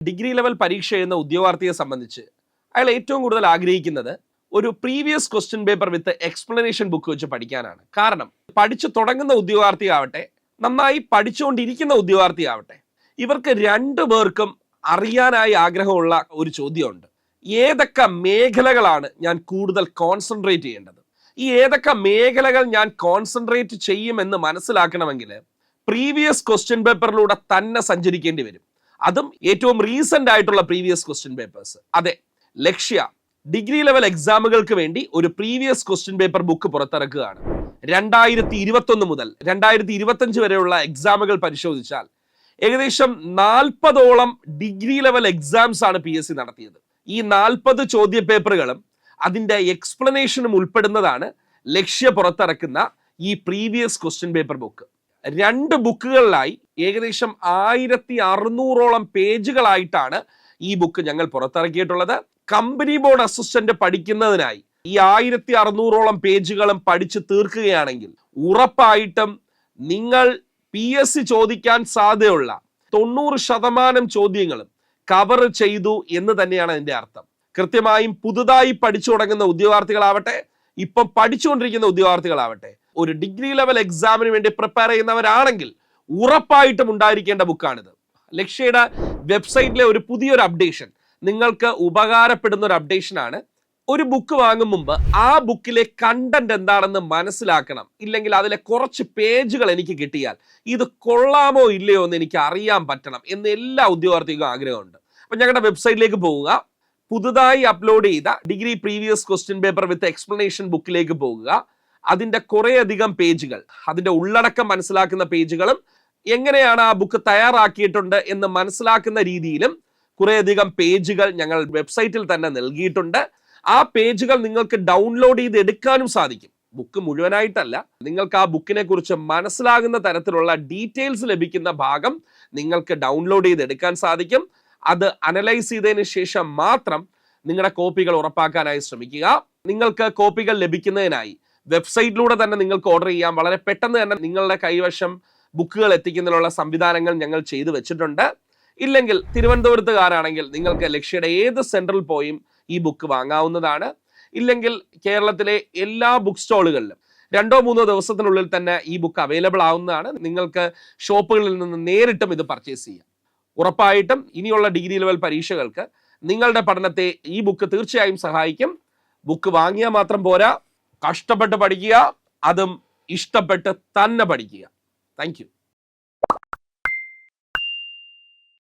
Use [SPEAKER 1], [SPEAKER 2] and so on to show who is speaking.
[SPEAKER 1] Degree level പരീക്ഷ എഴുതുന്ന ഉദ്യോഗാർത്ഥിയെ സംബന്ധിച്ച് അയാൾ ഏറ്റവും കൂടുതൽ ആഗ്രഹിക്കുന്നത് ഒരു previous question paper with explanation book വെച്ച് പഠിക്കാനാണ്. കാരണം പഠിച്ചു തുടങ്ങുന്ന ഉദ്യോഗാർത്ഥിയാവട്ടെ നന്നായി പഠിച്ചുകൊണ്ടിരിക്കുന്ന ഉദ്യോഗാർത്ഥിയാവട്ടെ ഇവർക്ക് രണ്ടു പേർക്കും അറിയാനായി ആഗ്രഹമുള്ള ഒരു ചോദ്യമുണ്ട്. ഏതൊക്കെ മേഖലകളാണ് ഞാൻ കൂടുതൽ കോൺസെൻട്രേറ്റ് ചെയ്യേണ്ടത്? ഈ ഏതൊക്കെ മേഖലകൾ ഞാൻ കോൺസെൻട്രേറ്റ് ചെയ്യുമെന്ന് മനസ്സിലാക്കണമെങ്കിൽ പ്രീവിയസ് ക്വസ്റ്റ്യൻ പേപ്പറിലൂടെ തന്നെ സഞ്ചരിക്കേണ്ടി വരും. അതും ഏറ്റവും റീസെന്റ് ആയിട്ടുള്ള പ്രീവിയസ് ക്വസ്റ്റ്യൻ പേപ്പേഴ്സ് അതെ ലക്ഷ്യ ഡിഗ്രി ലെവൽ എക്സാമുകൾക്ക് വേണ്ടി ഒരു പ്രീവിയസ് ക്വസ്റ്റ്യൻ പേപ്പർ ബുക്ക് പുറത്തിറക്കുകയാണ്. രണ്ടായിരത്തി ഇരുപത്തൊന്ന് മുതൽ രണ്ടായിരത്തി ഇരുപത്തഞ്ച് വരെയുള്ള എക്സാമുകൾ പരിശോധിച്ചാൽ ഏകദേശം നാൽപ്പതോളം ഡിഗ്രി ലെവൽ എക്സാംസ് ആണ് പി എസ് സി നടത്തിയത്. ഈ നാൽപ്പത് ചോദ്യ പേപ്പറുകളും അതിന്റെ എക്സ്പ്ലനേഷനും ഉൾപ്പെടുന്നതാണ് ലക്ഷ്യ പുറത്തിറക്കുന്ന ഈ പ്രീവിയസ് ക്വസ്റ്റ്യൻ പേപ്പർ ബുക്ക് രണ്ട് ബുക്കുകളിലായി ഏകദേശം ആയിരത്തി അറുന്നൂറോളം പേജുകളായിട്ടാണ് ഈ ബുക്ക് ഞങ്ങൾ പുറത്തിറക്കിയിട്ടുള്ളത്. കമ്പനി ബോർഡ് അസിസ്റ്റന്റ് പഠിക്കുന്നതിനായി ഈ ആയിരത്തി അറുന്നൂറോളം പേജുകളും പഠിച്ചു തീർക്കുകയാണെങ്കിൽ ഉറപ്പായിട്ടും നിങ്ങൾ പി എസ് സി ചോദിക്കാൻ സാധ്യതയുള്ള തൊണ്ണൂറ് ശതമാനം ചോദ്യങ്ങളും കവർ ചെയ്തു എന്ന് തന്നെയാണ് അതിന്റെ അർത്ഥം. കൃത്യമായും പുതുതായി പഠിച്ചു തുടങ്ങുന്ന ഉദ്യോഗാർത്ഥികളാവട്ടെ ഇപ്പം പഠിച്ചുകൊണ്ടിരിക്കുന്ന ഉദ്യോഗാർത്ഥികളാവട്ടെ ഒരു ഡിഗ്രി ലെവൽ എക്സാമിന് വേണ്ടി പ്രിപ്പയർ ചെയ്യുന്നവരാണെങ്കിൽ ഉറപ്പായിട്ടും ഉണ്ടായിരിക്കേണ്ട ബുക്കാണിത്. ലക്ഷ്യയുടെ വെബ്സൈറ്റിലെ ഒരു പുതിയൊരു അപ്ഡേഷൻ. നിങ്ങൾക്ക് ഉപകാരപ്പെടുന്ന ഒരു അപ്ഡേഷൻ ആണ് ഒരു ബുക്ക് വാങ്ങും മുമ്പ് ആ ബുക്കിലെ കണ്ടന്റ് എന്താണെന്ന് മനസ്സിലാക്കണം. ഇല്ലെങ്കിൽ അതിലെ കുറച്ച് പേജുകൾ എനിക്ക് കിട്ടിയാൽ ഇത് കൊള്ളാമോ ഇല്ലയോ എന്ന് എനിക്ക് അറിയാൻ പറ്റണം എന്ന് എല്ലാ ഉദ്യോഗാർത്ഥികൾക്കും ആഗ്രഹമുണ്ട്. അപ്പൊ ഞങ്ങളുടെ വെബ്സൈറ്റിലേക്ക് പോവുക. പുതുതായി അപ്ലോഡ് ചെയ്ത degree previous question paper with explanation ബുക്കിലേക്ക് പോകുക അതിന്റെ കുറേയധികം പേജുകൾ അതിന്റെ ഉള്ളടക്കം മനസ്സിലാക്കുന്ന പേജുകളും എങ്ങനെയാണ് ആ ബുക്ക് തയ്യാറാക്കിയിട്ടുണ്ട് എന്ന് മനസ്സിലാക്കുന്ന രീതിയിലും കുറേയധികം പേജുകൾ ഞങ്ങൾ വെബ്സൈറ്റിൽ തന്നെ നൽകിയിട്ടുണ്ട്. ആ പേജുകൾ നിങ്ങൾക്ക് ഡൗൺലോഡ് ചെയ്ത് എടുക്കാനും സാധിക്കും. ബുക്ക് മുഴുവനായിട്ടല്ല. നിങ്ങൾക്ക് ആ ബുക്കിനെ കുറിച്ച് മനസ്സിലാകുന്ന തരത്തിലുള്ള ഡീറ്റെയിൽസ് ലഭിക്കുന്ന ഭാഗം നിങ്ങൾക്ക് ഡൗൺലോഡ് ചെയ്ത് എടുക്കാൻ സാധിക്കും. അത് അനലൈസ് ചെയ്തതിന് ശേഷം മാത്രം നിങ്ങളുടെ കോപ്പികൾ ഉറപ്പാക്കാനായി ശ്രമിക്കുക. നിങ്ങൾക്ക് കോപ്പികൾ ലഭിക്കുന്നതിനായി വെബ്സൈറ്റിലൂടെ തന്നെ നിങ്ങൾക്ക് ഓർഡർ ചെയ്യാം. വളരെ പെട്ടെന്ന് തന്നെ നിങ്ങളുടെ കൈവശം ബുക്കുകൾ എത്തിക്കുന്നതിനുള്ള സംവിധാനങ്ങൾ ഞങ്ങൾ ചെയ്തു വെച്ചിട്ടുണ്ട്. ഇല്ലെങ്കിൽ തിരുവനന്തപുരത്തുകാരാണെങ്കിൽ നിങ്ങൾക്ക് ലക്ഷ്യയുടെ ഏത് സെൻട്രൽ പോയും ഈ ബുക്ക് വാങ്ങാവുന്നതാണ്. ഇല്ലെങ്കിൽ കേരളത്തിലെ എല്ലാ ബുക്ക് സ്റ്റോളുകളിലും രണ്ടോ മൂന്നോ ദിവസത്തിനുള്ളിൽ തന്നെ ഈ ബുക്ക് അവൈലബിൾ ആവുന്നതാണ്. നിങ്ങൾക്ക് ഷോപ്പുകളിൽ നിന്ന് നേരിട്ടും ഇത് പർച്ചേസ് ചെയ്യാം. ഉറപ്പായിട്ടും ഇനിയുള്ള ഡിഗ്രി ലെവൽ പരീക്ഷകൾക്ക് നിങ്ങളുടെ പഠനത്തെ ഈ ബുക്ക് തീർച്ചയായും സഹായിക്കും. ബുക്ക് വാങ്ങിയാൽ മാത്രം പോരാ. കഷ്ടപ്പെട്ട് പഠിക്കുക അതും ഇഷ്ടപ്പെട്ട് തന്നെ പഠിക്കുക. Thank you.